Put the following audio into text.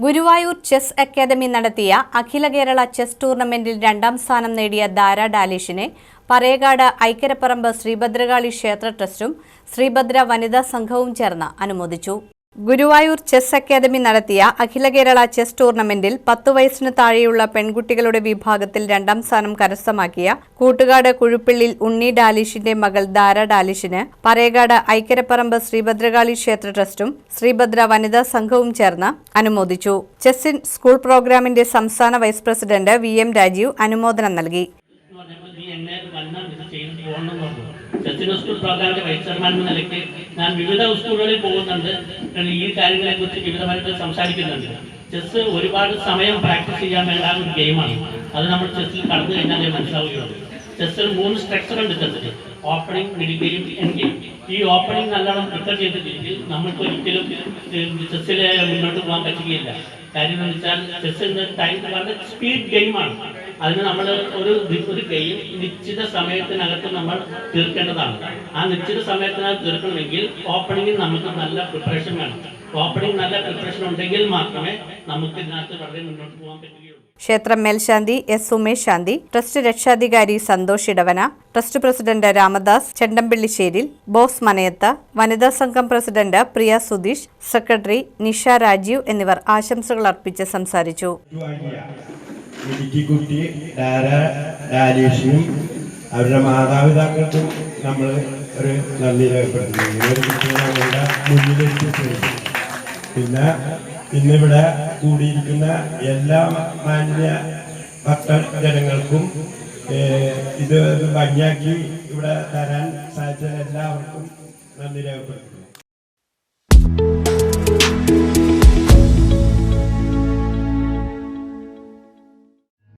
Guruvayur chess academy നടത്തിയ അഖില Kerala chess ടൂർണമെന്റിൽ രണ്ടാം സ്ഥാനം നേടിയ ദാര ഡാലിഷിനെ പറയകാട് ഐക്കരപ്പറമ്പ് ശ്രീഭദ്രകാളി ക്ഷേത്ര ട്രസ്റ്റും ശ്രീഭദ്ര വനിതാ സംഘവും ചേർന്ന് അനുമോദിച്ചു. ഗുരുവായൂർ ചെസ് അക്കാദമി നടത്തിയ അഖില കേരള ചെസ് ടൂർണമെന്റിൽ പത്തു വയസ്സിന് താഴെയുള്ള പെൺകുട്ടികളുടെ വിഭാഗത്തിൽ രണ്ടാം സ്ഥാനം കരസ്ഥമാക്കിയ കൂട്ടുകാട് കുഴുപ്പിള്ളിൽ ഉണ്ണി ഡാലിഷിന്റെ മകൾ ദാര ഡാലിഷിന് പറയകാട് ഐക്കരപ്പറമ്പ് ശ്രീഭദ്രകാളി ക്ഷേത്ര ട്രസ്റ്റും ശ്രീഭദ്ര വനിതാ സംഘവും ചേർന്ന് അനുമോദിച്ചു. ചെസ്സിൻ സ്കൂൾ പ്രോഗ്രാമിന്റെ സംസ്ഥാന vice president V M Rajeev അനുമോദനം നൽകി. ചെസ്സിന് സ്കൂൾ പ്രോഗ്രാമിന്റെ വൈസ് ചെയർമാൻ എന്ന നിലയ്ക്ക് ഞാൻ വിവിധ സ്കൂളുകളിൽ പോകുന്നുണ്ട്. ഈ കാര്യങ്ങളെ കുറിച്ച് വിവിധമായിട്ട് സംസാരിക്കുന്നുണ്ട്. ചെസ് ഒരുപാട് സമയം പ്രാക്ടീസ് ചെയ്യാൻ വേണ്ട ഒരു ഗെയിമാണ് അത് നമ്മൾ ചെസ്സിൽ കടന്നു കഴിഞ്ഞാലേ മനസ്സിലാവുകയുള്ളൂ. ചെസ്സിൽ മൂന്ന് സ്ട്രക്ചർ ഉണ്ട് ചെസ്സിൽ ഓപ്പണിംഗ് എൻഡ് ഗെയിം ഈ ഓപ്പണിംഗ് നല്ലോണം പ്രിപ്പയർ ചെയ്തിട്ടില്ലെങ്കിൽ നമുക്ക് ഒരിക്കലും ചെസ്സിൽ മുന്നോട്ട് പോകാൻ പറ്റുകയില്ല. കാര്യം എന്ന് വെച്ചാൽ ചെസ്സിന്റെ ടൈം സ്പീഡ് ഗെയിമാണ് അതിന് നമ്മൾ ഒരു ഒരു ഗെയിം നിശ്ചിത സമയത്തിനകത്ത് നമ്മൾ തീർക്കേണ്ടതാണ്. ആ നിശ്ചിത സമയത്തിനകത്ത് തീർക്കണമെങ്കിൽ ഓപ്പണിംഗിൽ നമുക്ക് നല്ല പ്രിപ്പറേഷൻ വേണം. ഓപ്പണിംഗ് നല്ല പ്രിപ്പറേഷൻ ഉണ്ടെങ്കിൽ മാത്രമേ നമുക്ക് ഇതിനകത്ത് വളരെ മുന്നോട്ട് പോകാൻ പറ്റുകയുള്ളൂ. ക്ഷേത്രം മേൽശാന്തി എസ്. ഉമേഷ് ശാന്തി ട്രസ്റ്റ് രക്ഷാധികാരി സന്തോഷ് ഇടവന ട്രസ്റ്റ് പ്രസിഡന്റ് രാമദാസ് ചെണ്ടമ്പിള്ളിശ്ശേരിൽ ബോസ് മനയത്ത് വനിതാ സംഘം പ്രസിഡന്റ് പ്രിയ സുധീഷ് സെക്രട്ടറി നിഷ രാജീവ് എന്നിവർ ആശംസകൾ അർപ്പിച്ച് സംസാരിച്ചു. ഇടുക്കിക്കുട്ടി ഡാര ഡാലീഷിനും അവരുടെ മാതാപിതാക്കൾക്കും നമ്മൾ ഒരു നന്ദി രേഖപ്പെടുത്തുന്നു. പിന്നെ ഇന്നിവിടെ കൂടിയിരിക്കുന്ന എല്ലാ മാന്യ ഭക്ത ജനങ്ങൾക്കും ഇത് ഭംഗിയാക്കി ഇവിടെ തരാൻ സാധിച്ച എല്ലാവർക്കും നന്ദി രേഖപ്പെടുത്തുന്നു.